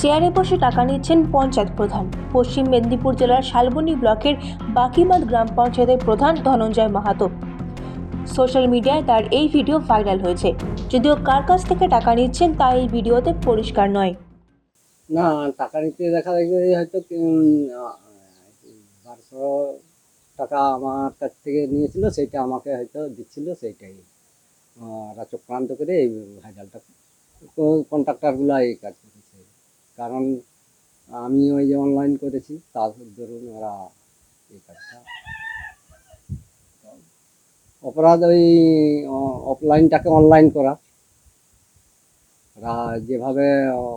চেয়ারে বসে টাকা নিচ্ছেন পঞ্চায়েত প্রধান। পশ্চিম মেদিনীপুর জেলার শালবনী ব্লকের বাকিমাদ গ্রাম পঞ্চায়েতের প্রধান ধনঞ্জয় মাহাতো। সোশ্যাল মিডিয়ায় তার এই ভিডিও ভাইরাল হয়েছে। যদিও কার কাছ থেকে টাকা নিচ্ছেন তা এই ভিডিওতে পরিষ্কার নয়। না, টাকা নিতে দেখা যাবে হয়তো বারোশো টাকা আমার কাছ থেকে নিয়েছিল, সেইটা আমাকে হয়তো দিচ্ছিল, সেইটাই। ওরা চক্রান্ত করে এই ভাইরালটা কন্ট্রাক্টারগুলো এই কাজ কারণ আমি ওই যে অনলাইন করেছি, তার ধরুন ওরা এই কাজটা অপরাধ ওই অফলাইনটাকে অনলাইন করা। ওরা যেভাবে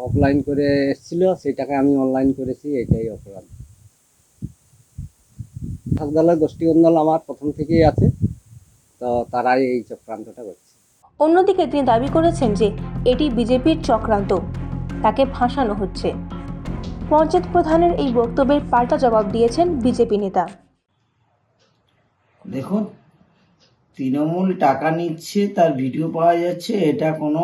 অফলাইন করে এসেছিল সেটাকে আমি অনলাইন করেছি, এটাই অপরাধ। ঠাকদালের গোষ্ঠী আমার প্রথম থেকেই আছে, তো তারাই এই চক্রান্তটা করছে। অন্যদিকে তিনি দাবি করেছেন যে এটি বিজেপির চক্রান্ত। তাকে ফাঁসানো হচ্ছে। পঞ্চায়েত প্রধানের এই বক্তব্যের পাল্টা জবাব দিয়েছেন বিজেপি নেতা। দেখুন, তৃণমূল টাকা নিচ্ছে, তার ভিডিও পাওয়া যাচ্ছে, এটা কোনো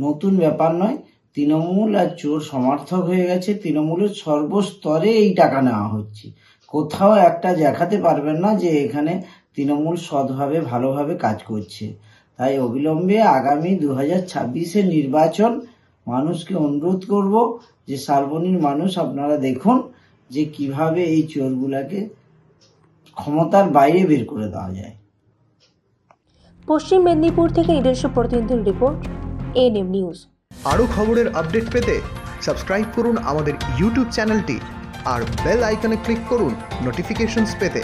নতুন ব্যাপার নয়। তৃণমূল আর চোর সমর্থক হয়ে গেছে, তৃণমূলের সর্বস্তরে এই টাকা নেওয়া হচ্ছে। কোথাও একটা দেখাতে পারবেন না যে এখানে তৃণমূল সৎভাবে, ভালোভাবে কাজ করছে। তাই অবিলম্বে আগামী দু হাজার নির্বাচন মানুষকে অনুরোধ করব যে শালবনির মানুষ আপনারা দেখুন যে কীভাবে এই চোরগুলাকে ক্ষমতার বাইরে বের করে দেওয়া যায়। পশ্চিম মেদিনীপুর থেকে নিজস্ব প্রতিনিধির রিপোর্ট এনএম নিউজ। আরও খবরের আপডেট পেতে সাবস্ক্রাইব করুন আমাদের ইউটিউব চ্যানেলটি আর বেল আইকনে ক্লিক করুন নোটিফিকেশনস পেতে।